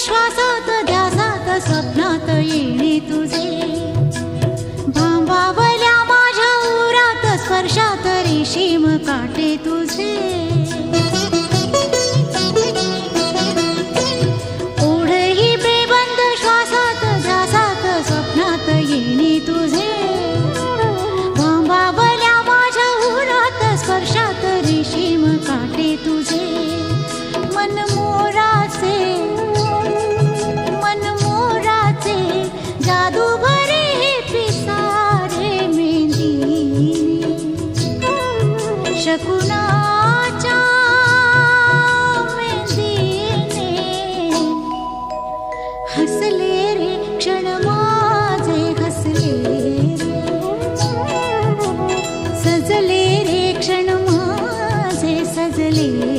श्वासात ध्यासात स्वप्नात येणे तुझे. भांबावल्या माझ्या उरात स्पर्शात रेशीम काटे तुझे. ओढही बेबंद श्वासात ध्यासात स्वप्नात येणे तुझे. भांबावल्या माझ्या उरात स्पर्शात रेशीम काटे मेन्दी हस्लने क्षण मा जे हस्ले सजले रे क्षण मा सजले